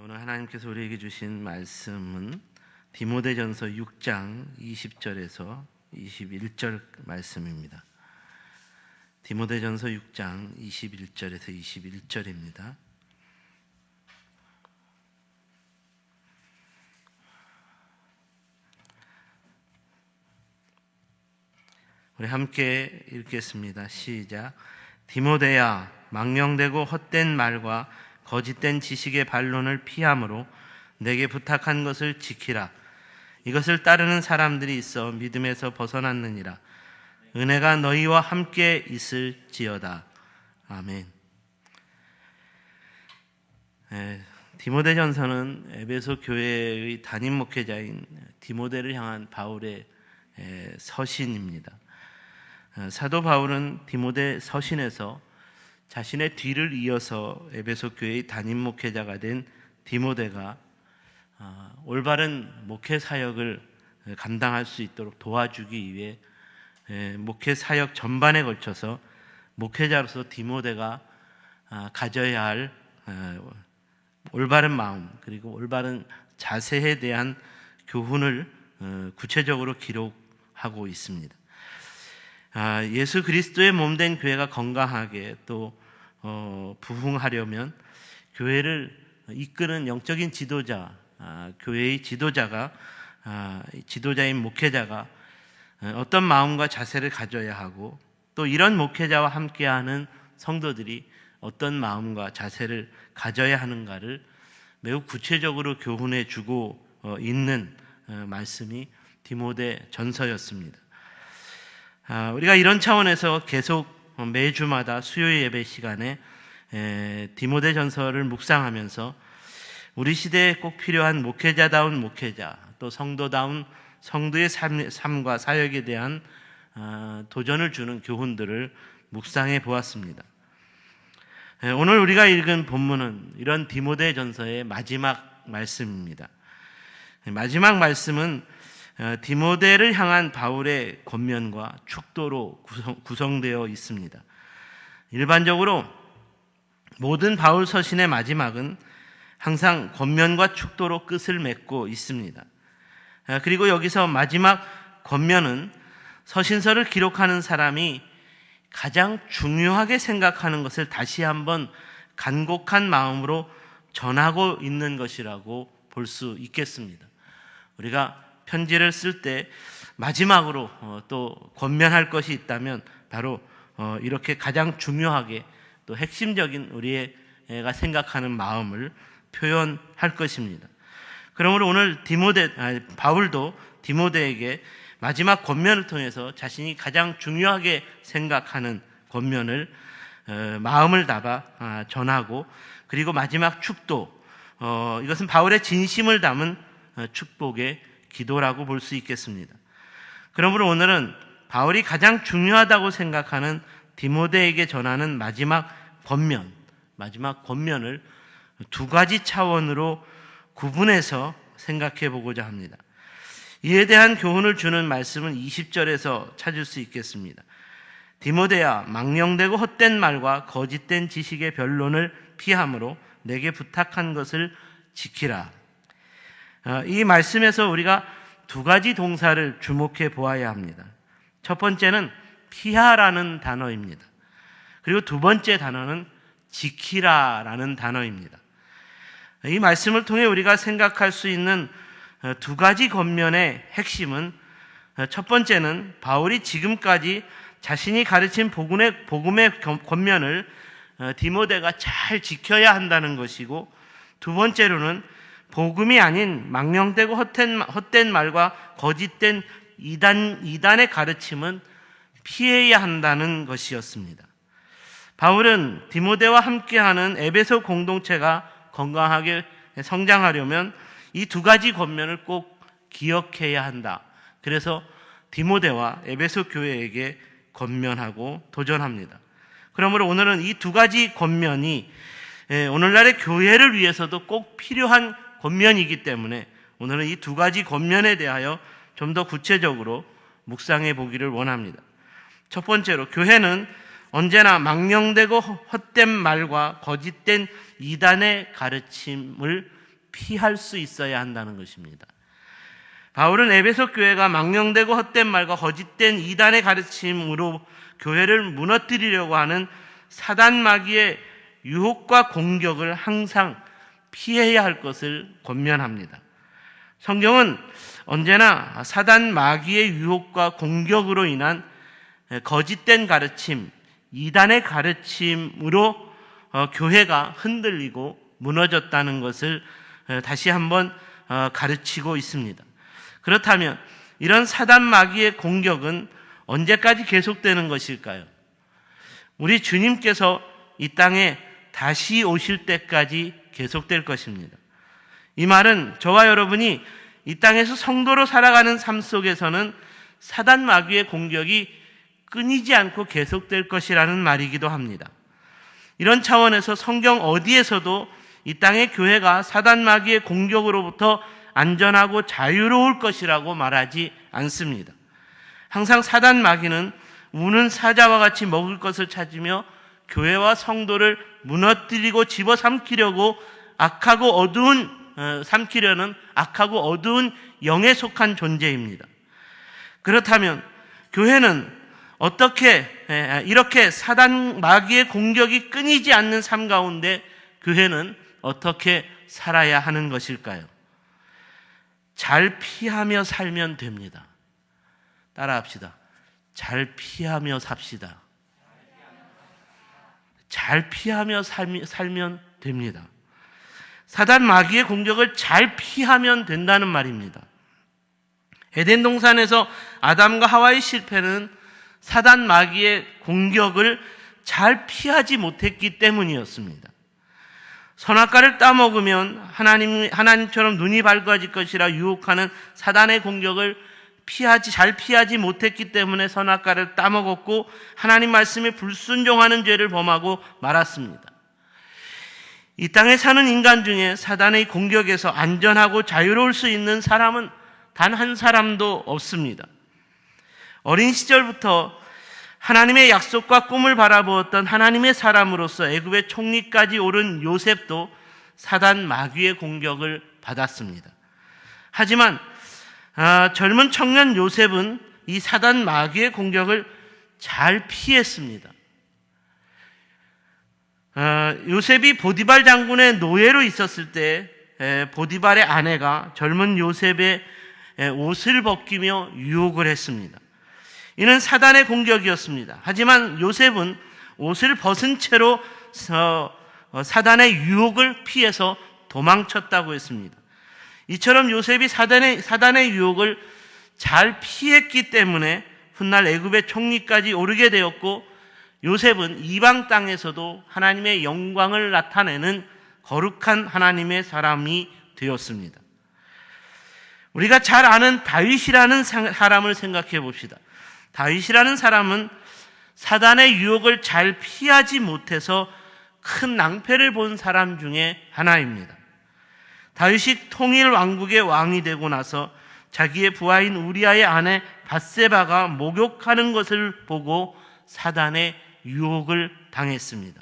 오늘 하나님께서 우리에게 주신 말씀은 디모데전서 6장 20절에서 21절 말씀입니다. 디모데전서 6장 21절에서 21절입니다. 우리 함께 읽겠습니다. 시작. 디모데야, 망령되고 헛된 말과 거짓된 지식의 반론을 피함으로 내게 부탁한 것을 지키라. 이것을 따르는 사람들이 있어 믿음에서 벗어났느니라. 은혜가 너희와 함께 있을지어다. 아멘. 에, 디모데전서는 에베소 교회의 담임 목회자인 디모데를 향한 바울의 에, 서신입니다. 어, 사도 바울은 디모데 서신에서 자신의 뒤를 이어서 에베소 교회의 담임 목회자가 된 디모데가 어, 올바른 목회 사역을 감당할 수 있도록 도와주기 위해 목회 사역 전반에 걸쳐서 목회자로서 디모데가 아, 가져야 할 어, 올바른 마음 그리고 올바른 자세에 대한 교훈을 구체적으로 기록하고 있습니다. 아, 예수 그리스도의 몸된 교회가 건강하게 또 어, 부흥하려면 교회를 이끄는 영적인 지도자, 아, 교회의 지도자가 아, 지도자인 목회자가 어떤 마음과 자세를 가져야 하고 또 이런 목회자와 함께하는 성도들이 어떤 마음과 자세를 가져야 하는가를 매우 구체적으로 교훈해 주고 어, 있는 어, 말씀이 디모데 전서였습니다. 아, 우리가 이런 차원에서 계속 매주마다 수요 예배 시간에 디모데 전서를 묵상하면서 우리 시대에 꼭 필요한 목회자다운 목회자, 또 성도다운 성도의 삶, 과 사역에 대한 아, 도전을 주는 교훈들을 묵상해 보았습니다. 오늘 우리가 읽은 본문은 이런 디모데 전서의 마지막 말씀입니다. 마지막 말씀은 어, 디모데를 향한 바울의 권면과 축도로 구성, 되어 있습니다. 일반적으로 모든 바울 서신의 마지막은 항상 권면과 축도로 끝을 맺고 있습니다. 어, 그리고 여기서 마지막 권면은 서신서를 기록하는 사람이 가장 중요하게 생각하는 것을 다시 한번 간곡한 마음으로 전하고 있는 것이라고 볼 수 있겠습니다. 우리가 편지를 쓸 때 마지막으로 어, 또 권면할 것이 있다면 바로 어, 이렇게 가장 중요하게 또 핵심적인 우리가 생각하는 마음을 표현할 것입니다. 그러므로 오늘 디모데 바울도 디모데에게 마지막 권면을 통해서 자신이 가장 중요하게 생각하는 권면을 어, 마음을 담아 아, 전하고 그리고 마지막 축도 이것은 바울의 진심을 담은 축복의 기도라고 볼 수 있겠습니다. 그러므로 오늘은 바울이 가장 중요하다고 생각하는 디모데에게 전하는 마지막 권면, 마지막 권면을 두 가지 차원으로 구분해서 생각해 보고자 합니다. 이에 대한 교훈을 주는 말씀은 20절에서 찾을 수 있겠습니다. 디모데야 망령되고 헛된 말과 거짓된 지식의 변론을 피함으로 내게 부탁한 것을 지키라. 어, 이 말씀에서 우리가 두 가지 동사를 주목해 보아야 합니다. 첫 번째는 피하라는 단어입니다. 그리고 두 번째 단어는 지키라라는 단어입니다. 이 말씀을 통해 우리가 생각할 수 있는 어, 두 가지 겉면의 핵심은 어, 첫 번째는 바울이 지금까지 자신이 가르친 복음의, 복음의 겉면을 디모데가 잘 지켜야 한다는 것이고 두 번째로는 복음이 아닌 망령되고 헛된, 헛된 말과 거짓된 이단, 이단의 가르침은 피해야 한다는 것이었습니다. 바울은 디모데와 함께하는 에베소 공동체가 건강하게 성장하려면 이 두 가지 권면을 꼭 기억해야 한다. 그래서 디모데와 에베소 교회에게 권면하고 도전합니다. 그러므로 오늘은 이 두 가지 권면이 오늘날의 교회를 위해서도 꼭 필요한 권면이기 때문에 오늘은 이 두 가지 권면에 대하여 좀 더 구체적으로 묵상해 보기를 원합니다. 첫 번째로 교회는 언제나 망령되고 헛된 말과 거짓된 이단의 가르침을 피할 수 있어야 한다는 것입니다. 바울은 에베소 교회가 망령되고 헛된 말과 거짓된 이단의 가르침으로 교회를 무너뜨리려고 하는 사단 마귀의 유혹과 공격을 항상 피해야 할 것을 권면합니다. 성경은 언제나 사단 마귀의 유혹과 공격으로 인한 거짓된 가르침, 이단의 가르침으로 어, 교회가 흔들리고 무너졌다는 것을 어, 다시 한번 어, 가르치고 있습니다. 그렇다면 이런 사단 마귀의 공격은 언제까지 계속되는 것일까요? 우리 주님께서 이 땅에 다시 오실 때까지 계속될 것입니다. 이 말은 저와 여러분이 이 땅에서 성도로 살아가는 삶 속에서는 사단 마귀의 공격이 끊이지 않고 계속될 것이라는 말이기도 합니다. 이런 차원에서 성경 어디에서도 이 땅의 교회가 사단 마귀의 공격으로부터 안전하고 자유로울 것이라고 말하지 않습니다. 항상 사단 마귀는 우는 사자와 같이 먹을 것을 찾으며 교회와 성도를 무너뜨리고 집어삼키려고 악하고 어두운 어, 삼키려는 악하고 어두운 영에 속한 존재입니다. 그렇다면 교회는 어떻게 이렇게 사단 마귀의 공격이 끊이지 않는 삶 가운데 교회는 어떻게 살아야 하는 것일까요? 잘 피하며 살면 됩니다. 따라합시다. 잘 피하며 삽시다. 잘 피하며 살면 됩니다. 사단 마귀의 공격을 잘 피하면 된다는 말입니다. 에덴 동산에서 아담과 하와의 실패는 사단 마귀의 공격을 잘 피하지 못했기 때문이었습니다. 선악과를 따먹으면 하나님, 하나님처럼 눈이 밝아질 것이라 유혹하는 사단의 공격을 피하지, 잘 피하지 못했기 때문에 선악과를 따먹었고 하나님 말씀에 불순종하는 죄를 범하고 말았습니다. 이 땅에 사는 인간 중에 사단의 공격에서 안전하고 자유로울 수 있는 사람은 단 한 사람도 없습니다. 어린 시절부터 하나님의 약속과 꿈을 바라보았던 하나님의 사람으로서 애굽의 총리까지 오른 요셉도 사단 마귀의 공격을 받았습니다. 하지만 아, 젊은 청년 요셉은 이 사단 마귀의 공격을 잘 피했습니다. 아, 요셉이 보디발 장군의 노예로 있었을 때 에, 보디발의 아내가 젊은 요셉의 에, 옷을 벗기며 유혹을 했습니다. 이는 사단의 공격이었습니다. 하지만 요셉은 옷을 벗은 채로 어, 사단의 유혹을 피해서 도망쳤다고 했습니다. 이처럼 요셉이 사단의, 사단의 유혹을 잘 피했기 때문에 훗날 애굽의 총리까지 오르게 되었고 요셉은 이방 땅에서도 하나님의 영광을 나타내는 거룩한 하나님의 사람이 되었습니다. 우리가 잘 아는 다윗이라는 사람을 생각해 봅시다. 다윗이라는 사람은 사단의 유혹을 잘 피하지 못해서 큰 낭패를 본 사람 중에 하나입니다. 다윗이 통일 왕국의 왕이 되고 나서 자기의 부하인 우리아의 아내 바세바가 목욕하는 것을 보고 사단의 유혹을 당했습니다.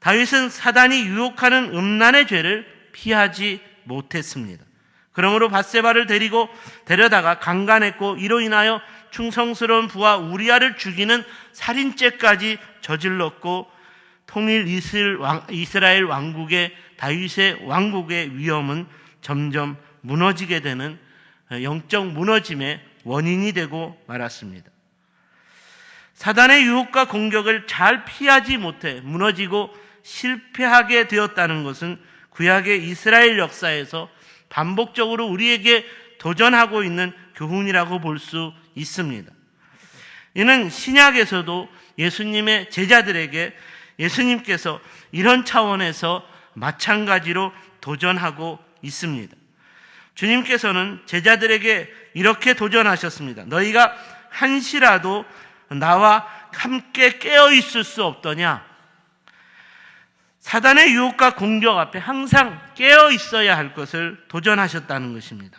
다윗은 사단이 유혹하는 음란의 죄를 피하지 못했습니다. 그러므로 바세바를 데리고 데려다가 강간했고 이로 인하여 충성스러운 부하 우리아를 죽이는 살인죄까지 저질렀고 통일 이스라엘 왕국의 다윗의 왕국의 위험은 점점 무너지게 되는 영적 무너짐의 원인이 되고 말았습니다. 사단의 유혹과 공격을 잘 피하지 못해 무너지고 실패하게 되었다는 것은 구약의 이스라엘 역사에서 반복적으로 우리에게 도전하고 있는 교훈이라고 볼 수 있습니다. 이는 신약에서도 예수님의 제자들에게 예수님께서 이런 차원에서 마찬가지로 도전하고 있습니다. 주님께서는 제자들에게 이렇게 도전하셨습니다. 너희가 한시라도 나와 함께 깨어 있을 수 없더냐? 사단의 유혹과 공격 앞에 항상 깨어 있어야 할 것을 도전하셨다는 것입니다.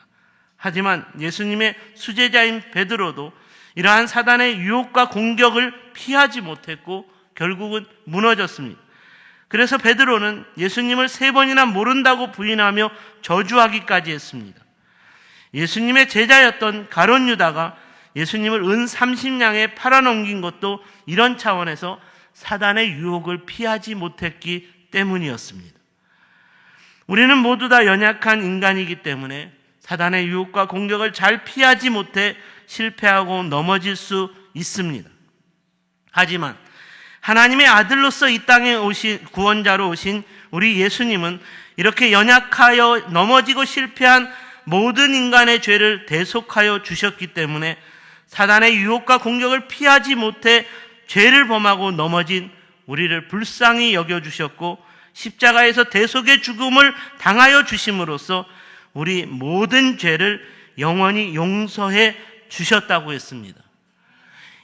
하지만 예수님의 수제자인 베드로도 이러한 사단의 유혹과 공격을 피하지 못했고 결국은 무너졌습니다. 그래서 베드로는 예수님을 세 번이나 모른다고 부인하며 저주하기까지 했습니다. 예수님의 제자였던 가론 유다가 예수님을 은 30냥에 팔아넘긴 것도 이런 차원에서 사단의 유혹을 피하지 못했기 때문이었습니다. 우리는 모두 다 연약한 인간이기 때문에 사단의 유혹과 공격을 잘 피하지 못해 실패하고 넘어질 수 있습니다. 하지만 하나님의 아들로서 이 땅에 오신 구원자로 오신 우리 예수님은 이렇게 연약하여 넘어지고 실패한 모든 인간의 죄를 대속하여 주셨기 때문에 사단의 유혹과 공격을 피하지 못해 죄를 범하고 넘어진 우리를 불쌍히 여겨 주셨고 십자가에서 대속의 죽음을 당하여 주심으로써 우리 모든 죄를 영원히 용서해 주셨다고 했습니다.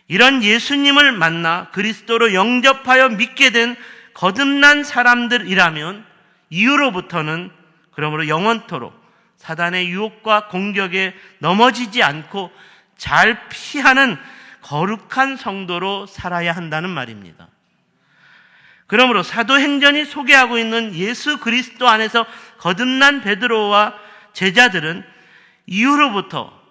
이런 예수님을 만나 그리스도로 영접하여 믿게 된 거듭난 사람들이라면 이후로부터는 그러므로 영원토록 사단의 유혹과 공격에 넘어지지 않고 잘 피하는 거룩한 성도로 살아야 한다는 말입니다. 그러므로 사도행전이 소개하고 있는 예수 그리스도 안에서 거듭난 베드로와 제자들은 이후로부터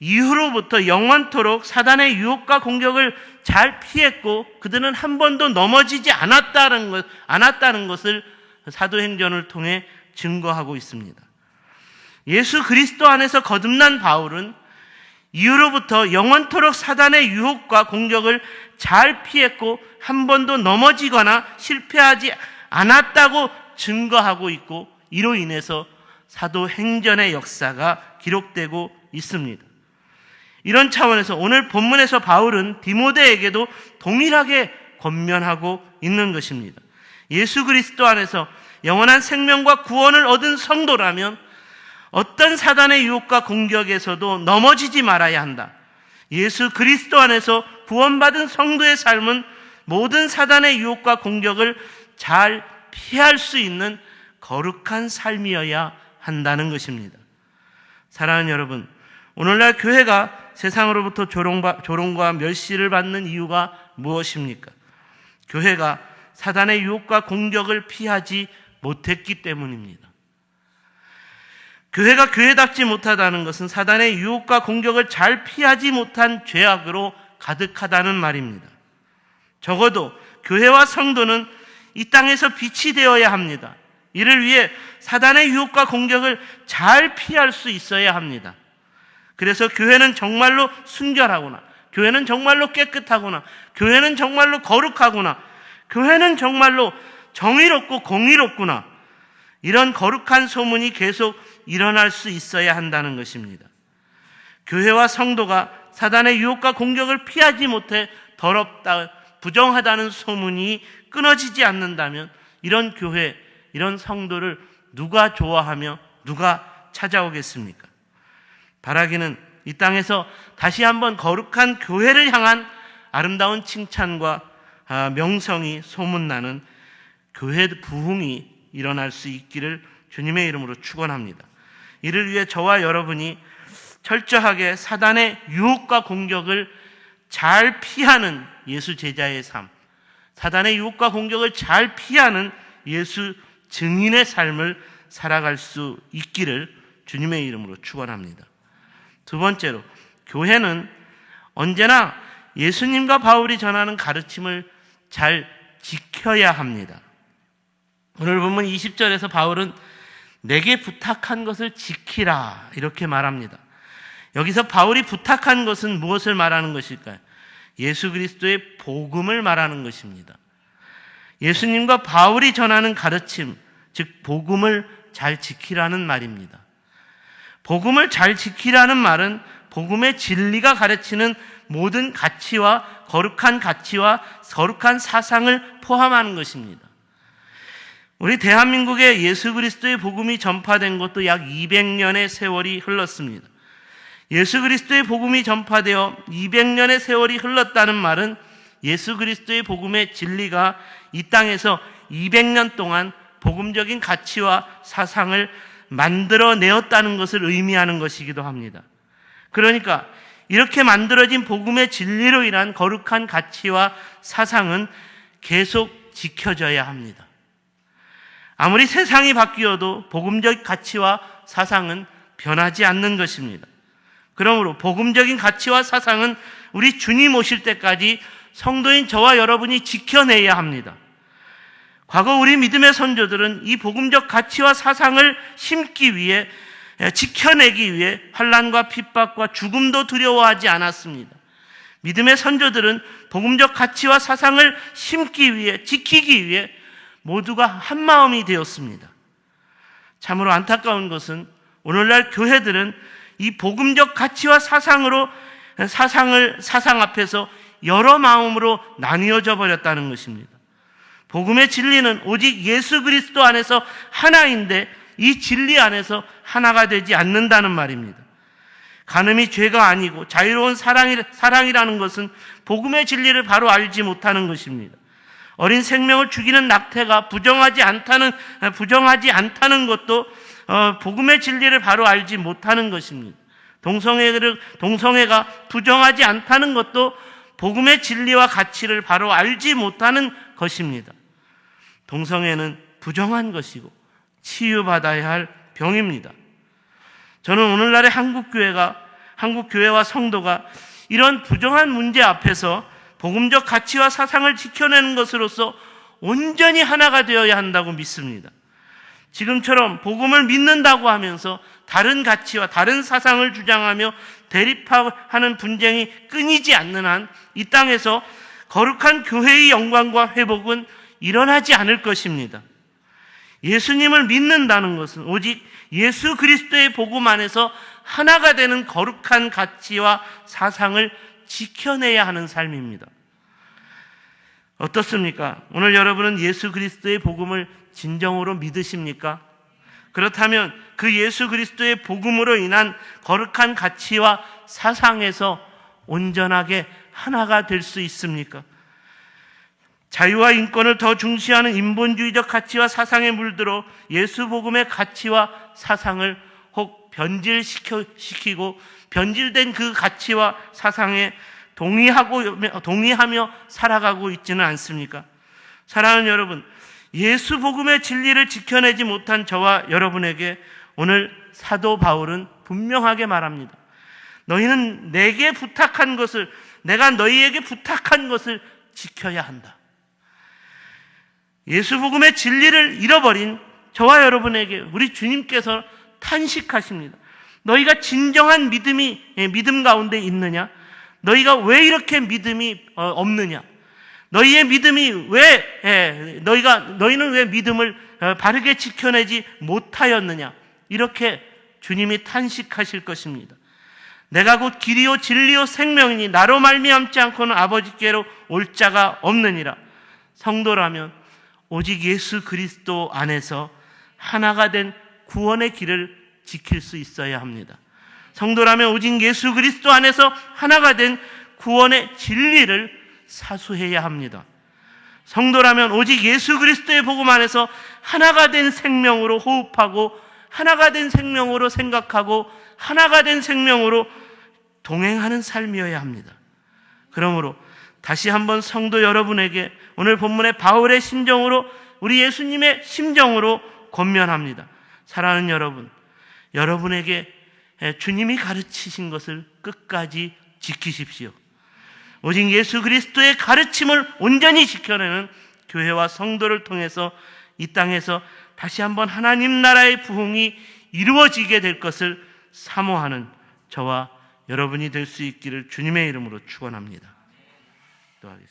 이후로부터 영원토록 사단의 유혹과 공격을 잘 피했고 그들은 한 번도 넘어지지 않았다는 것, 않았다는 것을 사도행전을 통해 증거하고 있습니다. 예수 그리스도 안에서 거듭난 바울은 이후로부터 영원토록 사단의 유혹과 공격을 잘 피했고 한 번도 넘어지거나 실패하지 않았다고 증거하고 있고 이로 인해서 사도행전의 역사가 기록되고 있습니다. 이런 차원에서 오늘 본문에서 바울은 디모데에게도 동일하게 권면하고 있는 것입니다. 예수 그리스도 안에서 영원한 생명과 구원을 얻은 성도라면 어떤 사단의 유혹과 공격에서도 넘어지지 말아야 한다. 예수 그리스도 안에서 구원받은 성도의 삶은 모든 사단의 유혹과 공격을 잘 피할 수 있는 거룩한 삶이어야 한다는 것입니다. 사랑하는 여러분, 오늘날 교회가 세상으로부터 조롱과, 멸시를 받는 이유가 무엇입니까? 교회가 사단의 유혹과 공격을 피하지 못했기 때문입니다. 교회가 교회답지 못하다는 것은 사단의 유혹과 공격을 잘 피하지 못한 죄악으로 가득하다는 말입니다. 적어도 교회와 성도는 이 땅에서 빛이 되어야 합니다. 이를 위해 사단의 유혹과 공격을 잘 피할 수 있어야 합니다. 그래서 교회는 정말로 순결하구나. 교회는 정말로 깨끗하구나. 교회는 정말로 거룩하구나. 교회는 정말로 정의롭고 공의롭구나. 이런 거룩한 소문이 계속 일어날 수 있어야 한다는 것입니다. 교회와 성도가 사단의 유혹과 공격을 피하지 못해 더럽다, 부정하다는 소문이 끊어지지 않는다면 이런 교회, 이런 성도를 누가 좋아하며 누가 찾아오겠습니까? 바라기는 이 땅에서 다시 한번 거룩한 교회를 향한 아름다운 칭찬과 아, 명성이 소문나는 교회 부흥이 일어날 수 있기를 주님의 이름으로 축원합니다. 이를 위해 저와 여러분이 철저하게 사단의 유혹과 공격을 잘 피하는 예수 제자의 삶, 사단의 유혹과 공격을 잘 피하는 예수 증인의 삶을 살아갈 수 있기를 주님의 이름으로 축원합니다. 두 번째로 교회는 언제나 예수님과 바울이 전하는 가르침을 잘 지켜야 합니다. 오늘 보면 20절에서 바울은 내게 부탁한 것을 지키라 이렇게 말합니다. 여기서 바울이 부탁한 것은 무엇을 말하는 것일까요? 예수 그리스도의 복음을 말하는 것입니다. 예수님과 바울이 전하는 가르침, 즉 복음을 잘 지키라는 말입니다. 복음을 잘 지키라는 말은 복음의 진리가 가르치는 모든 가치와 거룩한 가치와 거룩한 사상을 포함하는 것입니다. 우리 대한민국에 예수 그리스도의 복음이 전파된 것도 약 200년의 세월이 흘렀습니다. 예수 그리스도의 복음이 전파되어 200년의 세월이 흘렀다는 말은 예수 그리스도의 복음의 진리가 이 땅에서 200년 동안 복음적인 가치와 사상을 만들어내었다는 것을 의미하는 것이기도 합니다. 그러니까 이렇게 만들어진 복음의 진리로 인한 거룩한 가치와 사상은 계속 지켜져야 합니다. 아무리 세상이 바뀌어도 복음적 가치와 사상은 변하지 않는 것입니다. 그러므로 복음적인 가치와 사상은 우리 주님 오실 때까지 성도인 저와 여러분이 지켜내야 합니다. 과거 우리 믿음의 선조들은 이 복음적 가치와 사상을 심기 위해 지켜내기 위해 환란과 핍박과 죽음도 두려워하지 않았습니다. 믿음의 선조들은 복음적 가치와 사상을 심기 위해 지키기 위해 모두가 한 마음이 되었습니다. 참으로 안타까운 것은 오늘날 교회들은 이 복음적 가치와 사상으로 사상을 사상 앞에서 여러 마음으로 나뉘어져 버렸다는 것입니다. 복음의 진리는 오직 예수 그리스도 안에서 하나인데 이 진리 안에서 하나가 되지 않는다는 말입니다. 간음이 죄가 아니고 자유로운 사랑이, 사랑이라 는 것은 복음의 진리를 바로 알지 못하는 것입니다. 어린 생명을 죽이는 낙태가 부정하지 않다는 부정하지 않다는 것도 어, 복음의 진리를 바로 알지 못하는 것입니다. 동성애를 동성애가 부정하지 않다는 것도 복음의 진리와 가치를 바로 알지 못하는 것입니다. 동성애는 부정한 것이고 치유받아야 할 병입니다. 저는 오늘날의 한국 교회가 한국 교회와 성도가 이런 부정한 문제 앞에서 복음적 가치와 사상을 지켜내는 것으로서 온전히 하나가 되어야 한다고 믿습니다. 지금처럼 복음을 믿는다고 하면서 다른 가치와 다른 사상을 주장하며 대립하는 분쟁이 끊이지 않는 한 이 땅에서 거룩한 교회의 영광과 회복은 일어나지 않을 것입니다. 예수님을 믿는다는 것은 오직 예수 그리스도의 복음 안에서 하나가 되는 거룩한 가치와 사상을 지켜내야 하는 삶입니다. 어떻습니까? 오늘 여러분은 예수 그리스도의 복음을 진정으로 믿으십니까? 그렇다면 그 예수 그리스도의 복음으로 인한 거룩한 가치와 사상에서 온전하게 하나가 될 수 있습니까? 자유와 인권을 더 중시하는 인본주의적 가치와 사상에 물들어 예수 복음의 가치와 사상을 혹 변질시키고 변질된 그 가치와 사상에 동의하고 동의하며 살아가고 있지는 않습니까? 사랑하는 여러분, 예수 복음의 진리를 지켜내지 못한 저와 여러분에게 오늘 사도 바울은 분명하게 말합니다. 너희는 내게 부탁한 것을 내가 너희에게 부탁한 것을 지켜야 한다. 예수 복음의 진리를 잃어버린 저와 여러분에게 우리 주님께서 탄식하십니다. 너희가 진정한 믿음이 예, 믿음 가운데 있느냐? 너희가 왜 이렇게 믿음이 어, 없느냐? 너희의 믿음이 왜 예, 너희가 너희는 왜 믿음을 어, 바르게 지켜내지 못하였느냐? 이렇게 주님이 탄식하실 것입니다. 내가 곧 길이요 진리요 생명이니 나로 말미암지 않고는 아버지께로 올 자가 없느니라. 성도라면 오직 예수 그리스도 안에서 하나가 된 구원의 길을 지킬 수 있어야 합니다. 성도라면 오직 예수 그리스도 안에서 하나가 된 구원의 진리를 사수해야 합니다. 성도라면 오직 예수 그리스도의 복음 안에서 하나가 된 생명으로 호흡하고 하나가 된 생명으로 생각하고 하나가 된 생명으로 동행하는 삶이어야 합니다. 그러므로 다시 한번 성도 여러분에게 오늘 본문의 바울의 심정으로 우리 예수님의 심정으로 권면합니다. 사랑하는 여러분, 여러분에게 주님이 가르치신 것을 끝까지 지키십시오. 오직 예수 그리스도의 가르침을 온전히 지켜내는 교회와 성도를 통해서 이 땅에서 다시 한번 하나님 나라의 부흥이 이루어지게 될 것을 사모하는 저와 여러분이 될 수 있기를 주님의 이름으로 축원합니다. todavía